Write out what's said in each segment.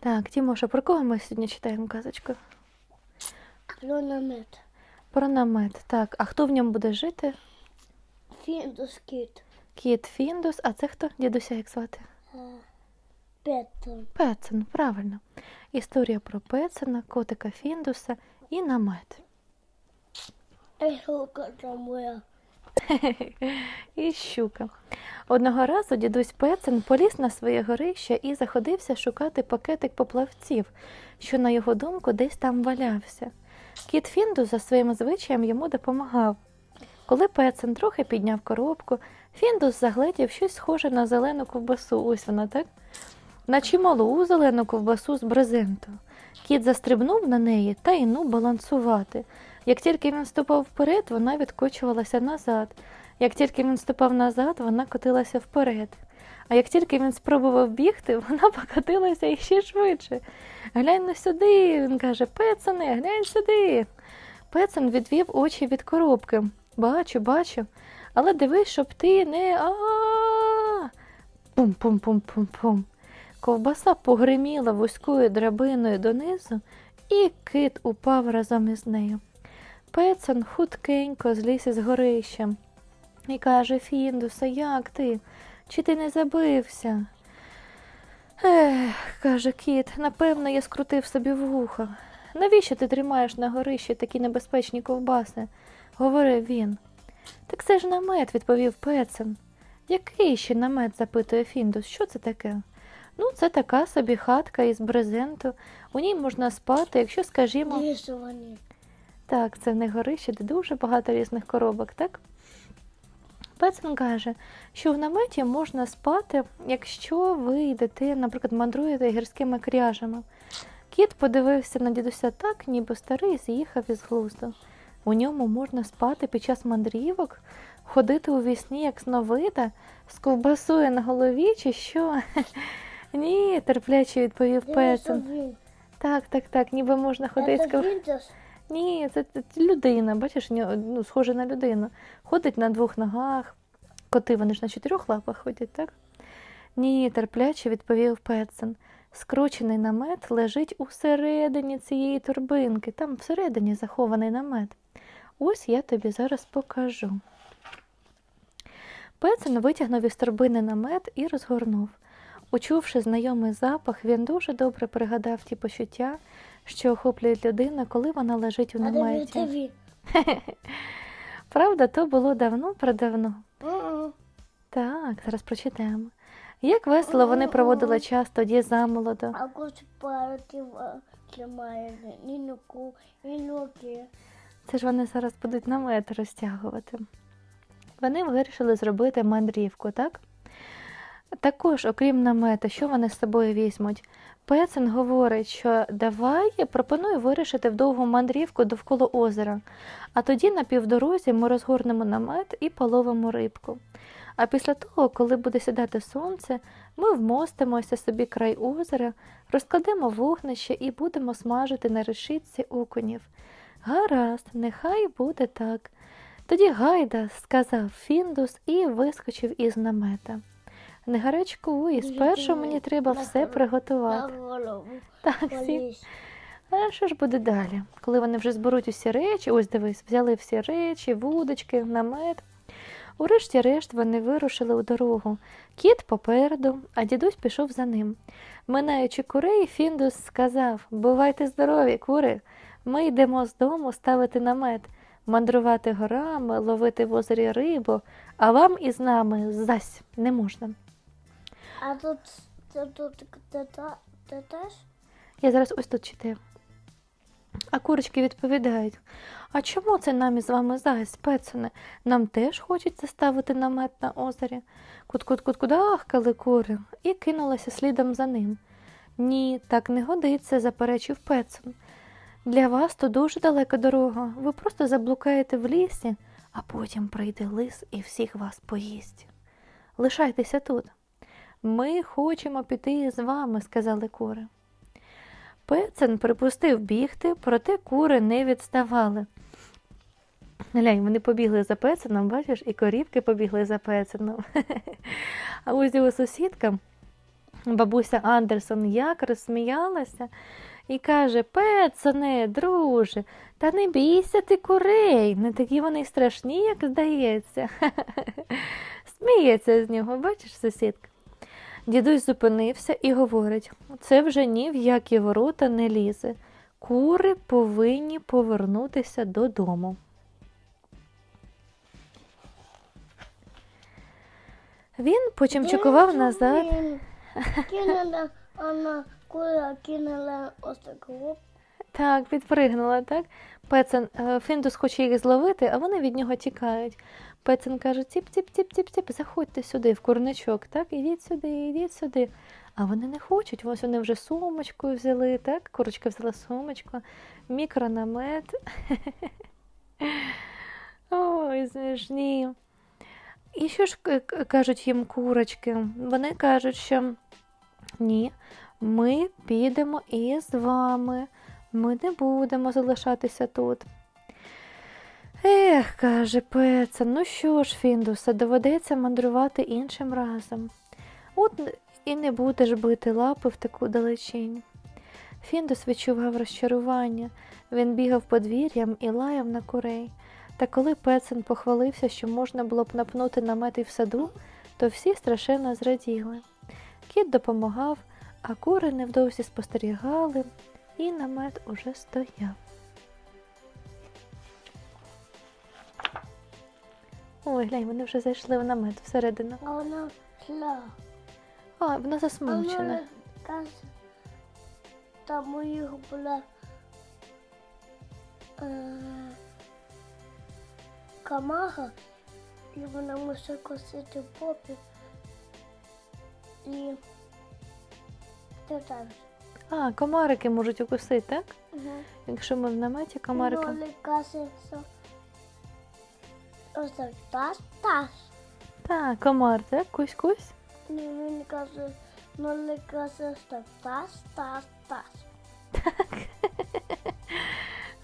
Так, Тімоша, про кого ми сьогодні читаємо казочку? Про намет. Про намет. Так, а хто в ньому буде жити? Фіндус кіт. Кіт Фіндус, а це хто? Дідуся як звати? Петон. Пецен, правильно. Історія про Пецена, котика Фіндуса і намет. Ехолка там моя. І щука. Одного разу дідусь Пецен поліз на своє горище і заходився шукати пакетик поплавців, що, на його думку, десь там валявся. Кіт Фіндус за своїм звичаєм йому допомагав. Коли Пецен трохи підняв коробку, Фіндус загледів щось схоже на зелену ковбасу. Ось вона, так? На чималу зелену ковбасу з брезенту. Кіт застрибнув на неї та й ну балансувати. Як тільки він ступав вперед, вона відкочувалася назад. Як тільки він ступав назад, вона котилася вперед. А як тільки він спробував бігти, вона покотилася іще швидше. Глянь на сюди, він каже, Пецане, глянь сюди. Пецан відвів очі від коробки. Бачу, бачу. Але дивись, щоб ти не а. Пум-пум-пум-пум-пум. Ковбаса погриміла вузькою драбиною донизу, і кит упав разом із нею. Пецан хуткенько зліз із горищем і каже Фіндуса, як ти? Чи ти не забився? Ех, каже кіт, напевно, я скрутив собі вуха. Навіщо ти тримаєш на горищі такі небезпечні ковбаси? говорив він. Так це ж намет, відповів Пецан. Який ще намет? запитує Фіндус. Що це таке? Ну, це така собі хатка із брезенту. У ній можна спати, якщо, скажімо. Так, це в них горище, де дуже багато різних коробок, так? Пецен каже, що в наметі можна спати, якщо ви йдете, наприклад, мандруєте гірськими кряжами. Кіт подивився на дідуся так, ніби старий з'їхав із глузду. У ньому можна спати під час мандрівок, ходити у вісні, як сновида, з ковбасою на голові, чи що? Ні, терпляче відповів Пецен. Так, так, так, ніби можна ходити з Це ков... Фіндус. Ні, це, це людина, бачиш, ну, схоже на людину. Ходить на двох ногах. Коти вони ж на чотирьох лапах ходять, так? Ні, терпляче відповів Петсон. Скручений намет лежить усередині цієї торбинки. Там всередині захований намет. Ось я тобі зараз покажу. Петсон витягнув із торбини намет і розгорнув. Учувши знайомий запах, він дуже добре пригадав ті почуття, що охоплюють людину, коли вона лежить у наметі. Правда, то було давно предавно. М-м. Так, зараз прочитаємо. Як весело вони проводили час тоді ноги. Це ж вони зараз будуть намет розтягувати. Вони вирішили зробити мандрівку, так? Також, окрім намета, що вони з собою візьмуть? Пецен говорить, що давай пропоную вирішити в довгу мандрівку довкола озера, а тоді на півдорозі ми розгорнемо намет і половимо рибку. А після того, коли буде сідати сонце, ми вмостимося собі край озера, розкладемо вогнище і будемо смажити на решітці окунів. Гаразд, нехай буде так. Тоді гайда, сказав Фіндус і вискочив із намета. Не гарячкуй, спершу мені треба все приготувати. Так, всі. А що ж буде далі? Коли вони вже зберуть усі речі, ось дивись, взяли всі речі, вудочки, намет. Урешті-решт вони вирушили у дорогу. Кіт попереду, а дідусь пішов за ним. Минаючи курей, Фіндус сказав Бувайте здорові, кури. Ми йдемо з дому ставити намет, мандрувати горами, ловити в озері рибу, а вам із нами зась не можна. А тут, це тут ти теж? Я зараз ось тут читаю. А курочки відповідають: А чому це нам із вами зась, пецане? Нам теж хочеться ставити намет на озері. Кут-кут-кут-кудахкали кури і кинулася слідом за ним. Ні, так не годиться, заперечив пецан. Для вас то дуже далека дорога. Ви просто заблукаєте в лісі, а потім прийде лис і всіх вас поїсть. Лишайтеся тут. Ми хочемо піти з вами, сказали кури. Пецен припустив бігти, проте кури не відставали. Глянь, вони побігли за пеценом, бачиш, і корівки побігли за пеценом. А ось його сусідка Бабуся Андерсон як розсміялася і каже: Пецоне, друже, та не бійся ти курей, не такі вони страшні, як здається. Сміється з нього, бачиш, сусідка. Дідусь зупинився і говорить: це вже ні в які ворота не лізе. Кури повинні повернутися додому. Він почимчикував назад. Кинула, вона кура кинула ось таку. Так, підпригнула, так? Пецен, е, Фіндус хоче їх зловити, а вони від нього тікають. Пецен каже: ціп, заходьте сюди, в курничок, так? Ідіть сюди, ідіть сюди. А вони не хочуть. Ось вони вже сумочку взяли, так? Курочка взяла сумочку, мікронамет. Ой, смішні. І що ж кажуть їм курочки? Вони кажуть, що ні, ми підемо із вами. Ми не будемо залишатися тут. Ех, каже Пеца, ну що ж, Фіндуса, доведеться мандрувати іншим разом. От і не будеш бити лапи в таку далечінь. Фіндус відчував розчарування. Він бігав подвір'ям і лаяв на курей. Та коли Пецин похвалився, що можна було б напнути намет і в саду, то всі страшенно зраділи. Кіт допомагав, а кури невдовзі спостерігали, і намет уже стояв. Ой, глянь, вони вже зайшли в намет всередину. А вона шла. А, вона А вона засмучена. там у їх була е, камага, і вона може косити попі. І це так. А, комарики можуть укусити, так? Угу. Якщо ми в наметі комарики. Ну, каситься. Ось так, комар, так? Кусь-кусь. Ні, він каже, ну, каситься так, тас, тас, тас.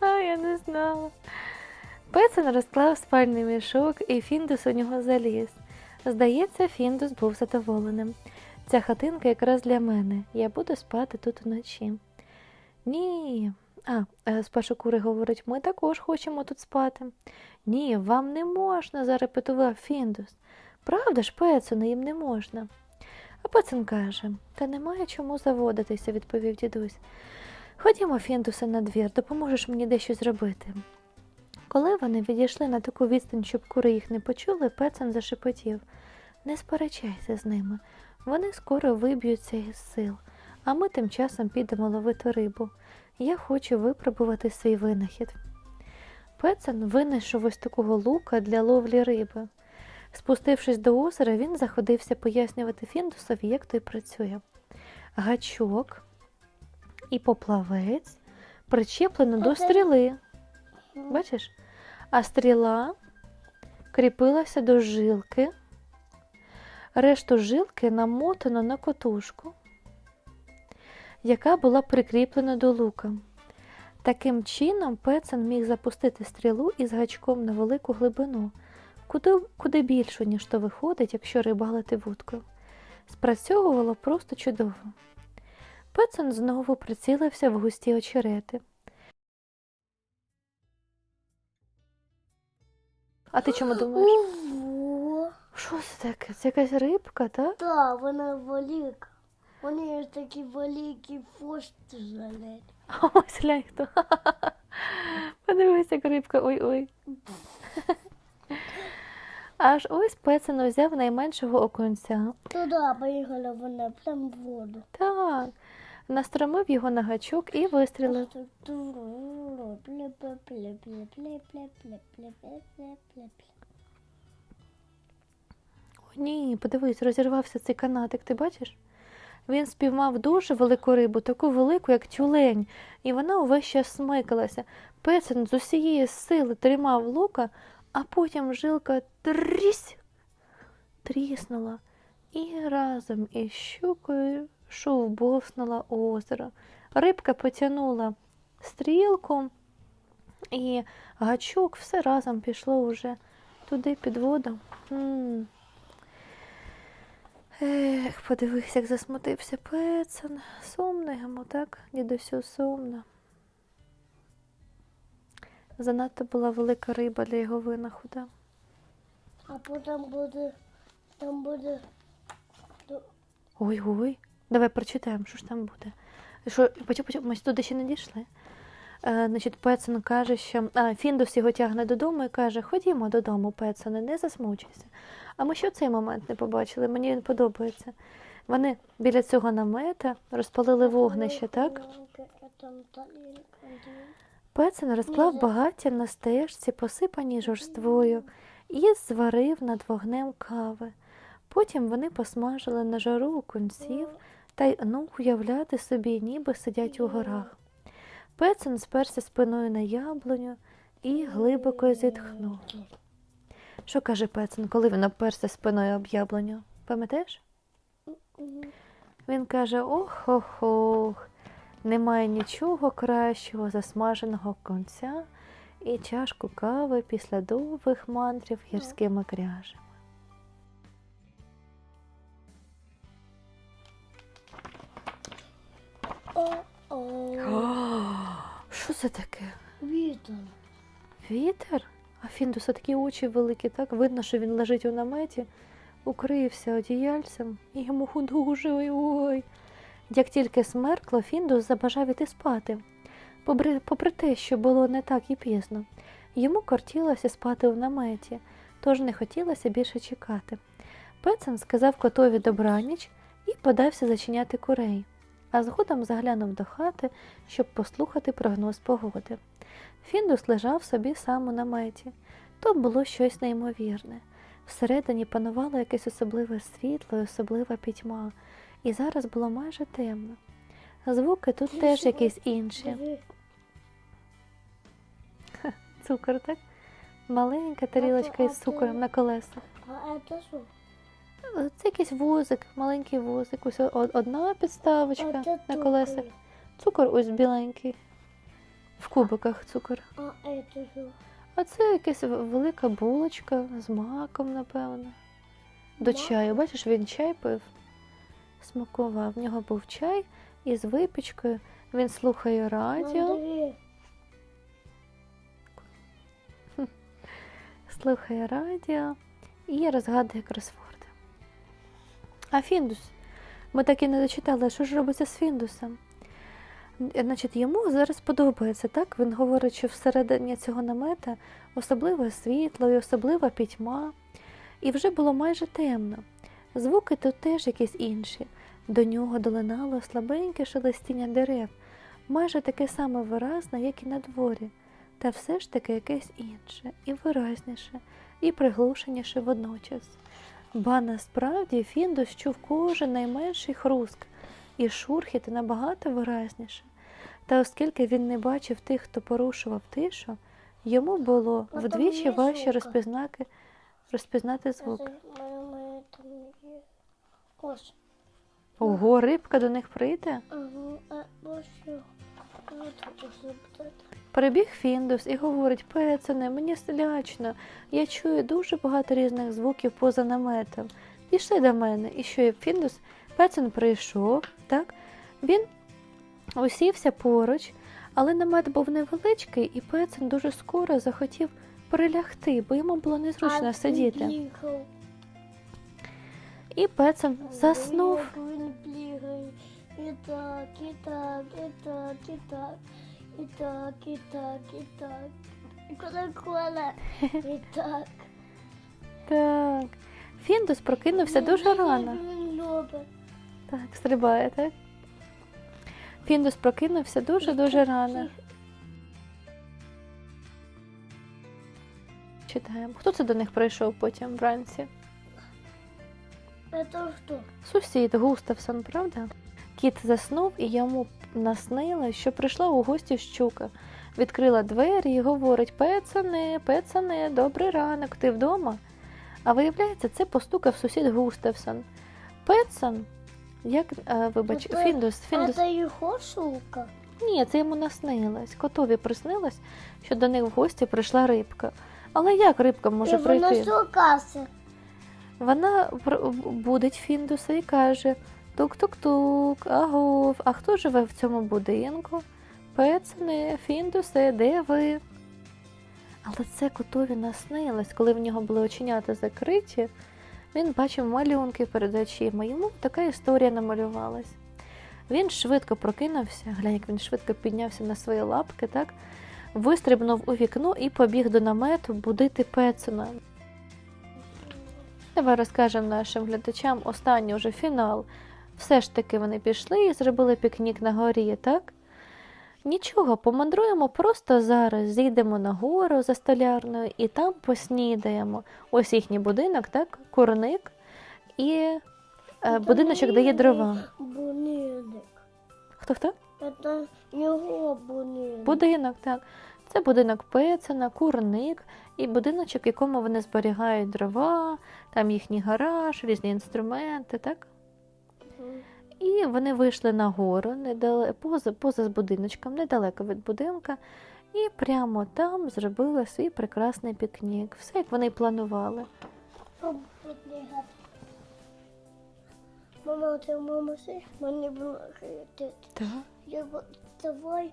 А, я не знала. Пецин розклав спальний мішок, і Фіндус у нього заліз. Здається, Фіндус був задоволеним. Ця хатинка якраз для мене. Я буду спати тут вночі. Ні. А, е, спершу говорить, ми також хочемо тут спати. Ні, вам не можна, зарепетував Фіндус. Правда ж, Пецину, їм не можна. А Пецин каже, та немає чому заводитися, відповів дідусь. Ходімо, Фіндусе, на двір, допоможеш мені дещо зробити. Коли вони відійшли на таку відстань, щоб кури їх не почули, Пецан зашепотів. Не сперечайся з ними. Вони скоро виб'ються із сил, а ми тим часом підемо ловити рибу. Я хочу випробувати свій винахід. Пецан винайшов ось такого лука для ловлі риби. Спустившись до озера, він заходився пояснювати Фіндусові, як той працює. Гачок і поплавець причеплено до стріли. Бачиш? А стріла кріпилася до жилки, решту жилки намотано на котушку, яка була прикріплена до лука. Таким чином Пецан міг запустити стрілу із гачком на велику глибину, куди, куди більшу, ніж то виходить, якщо рибалити вудкою. Спрацьовувало просто чудово. Пецан знову прицілився в густі очерети. А ти чому думаєш? Що це таке? Це якась рибка, так? Так, вона велика. Вони ж такі великі фости жалять. А ось глянь хто. Подивись, як рибка, ой-ой. Аж ось Пецин взяв найменшого окунця. Туди поїхала вона прямо в воду. Так, настромив його на гачок і вистрілив. О, ні, подивись, розірвався цей канатик, ти бачиш? Він спіймав дуже велику рибу, таку велику, як тюлень, і вона увесь час смикалася. Пецин з усієї сили тримав лука, а потім жилка трісь тріснула і разом із щукою шовбовснула озеро. Рибка потягнула стрілку, і гачок все разом пішло уже туди під воду. М. Ех, подивись, як засмутився Пецан. Сумно йому, так? Дідусю, сумно. Занадто була велика риба для його винаходу. А потім буде, там буде Ой, ой. Давай прочитаємо, що ж там буде. Що, почу, почу, ми туди ще не дійшли. Е, значить, Пецан каже, що а, Фіндус його тягне додому і каже: Ходімо додому, Пецане, не засмучуйся. А ми що цей момент не побачили? Мені він подобається. Вони біля цього намета розпалили вогнище, так? Пецан розклав багаття на стежці, посипаній жорствою, і зварив над вогнем кави. Потім вони посмажили на жару окунців та й ну уявляти собі, ніби сидять у горах. Пецан сперся спиною на яблуню і глибоко зітхнув. Що каже Пецан, коли він оперся спиною об яблуню? Пам'ятаєш? Він каже: ох ох ох, немає нічого кращого за смаженого конця і чашку кави після довгих мандрів гірськими кряжами. О-о. Що це таке? Вітер. Вітер? А Фіндуса такі очі великі, так видно, що він лежить у наметі, укрився одіяльцем, і йому дуже ой-ой. Як тільки смеркло, Фіндус забажав іти спати. Попри, попри те, що було не так і пізно, йому кортілося спати у наметі, тож не хотілося більше чекати. Пецан сказав котові добраніч і подався зачиняти курей, а згодом заглянув до хати, щоб послухати прогноз погоди. Фіндус лежав собі сам у наметі. То було щось неймовірне. Всередині панувало якесь особливе світло і особлива пітьма, і зараз було майже темно. Звуки тут теж якісь інші. Цукор, так? Маленька тарілочка із цукором на колесах. А це що? Е, Це якийсь вузик, маленький вузик. Ось одна підставочка А на колесах. цукор. Ось біленький. В кубиках цукор. А це що? А це якась велика булочка з маком, напевно. До Мак? чаю. Бачиш, він чай пив, смакував. В нього був чай із випічкою. Він слухає радіо, слухає радіо і розгадує кросворди. А Фіндус? Ми так і не дочитали, що ж робиться з Фіндусом. Значить, йому зараз подобається, так? Він говорить, що всередині цього намета особливе світло і особлива пітьма. І вже було майже темно. Звуки тут теж якісь інші. До нього долинало слабеньке шелестіння дерев, майже таке саме виразне, як і на дворі, та все ж таки якесь інше, і виразніше, і приглушеніше водночас. Ба насправді Фіндус чув кожен найменший хруск, і шурхіт набагато виразніше. Та оскільки він не бачив тих, хто порушував тишу, йому було А вдвічі важче розпізнати, розпізнати звук. Ого, рибка до них прийде. Ага, Прибіг Фіндус і говорить: Пецане, мені лячно. Я чую дуже багато різних звуків поза наметом. Пішли до мене. І що Фіндус? Пецан прийшов, так? Він усівся поруч, але намет був невеличкий, і Пецан дуже скоро захотів прилягти, бо йому було незручно А сидіти. І Пецан заснув. І так, і так, і так, і так. І так, і так, і так. І кола-кола. І так. Так. Фіндус прокинувся дуже рано. Він любить. Так, стрибає, так? Фіндус прокинувся дуже-дуже рано. Читаємо. Хто це до них прийшов потім вранці? Це хто? Сусід Густавсон, правда? Кіт заснув і йому наснило, що прийшла у гості щука. Відкрила двері і говорить: Пецане, пецане, добрий ранок, ти вдома? А виявляється, це постукав сусід Густавсон. Пецан, як, е, вибач, Ото- Фіндус, Фіндус. Це його шука. Ні, це йому наснилось. Котові приснилось, що до них в гості прийшла рибка. Але як рибка може І вона прийти? шукався. Вона будить Фіндуса і каже: Тук-тук-тук, агов, а хто живе в цьому будинку? Пецане, Фіндусе, де ви? Але це котові наснилось, коли в нього були оченята закриті. Він бачив малюнки перед очима. Йому така історія намалювалась. Він швидко прокинувся, глянь, як він швидко піднявся на свої лапки, так? вистрибнув у вікно і побіг до намету будити Пецена. Давай розкажемо нашим глядачам останній вже фінал. Все ж таки вони пішли і зробили пікнік на горі, так? Нічого, помандруємо просто зараз, зійдемо на гору за столярною і там поснідаємо. Ось їхній будинок, так? Курник і е, будиночок дає дрова. Будинок. Хто хто? Це його будинок. Будинок, так. Це будинок Пецена, курник і будиночок, в якому вони зберігають дрова, там їхній гараж, різні інструменти, так? І вони вийшли на гору недале, поза, поза з будиночком, недалеко від будинка, і прямо там зробили свій прекрасний пікнік. Все як вони й планували. Мама, ти мама? Мені було. Так. Я давай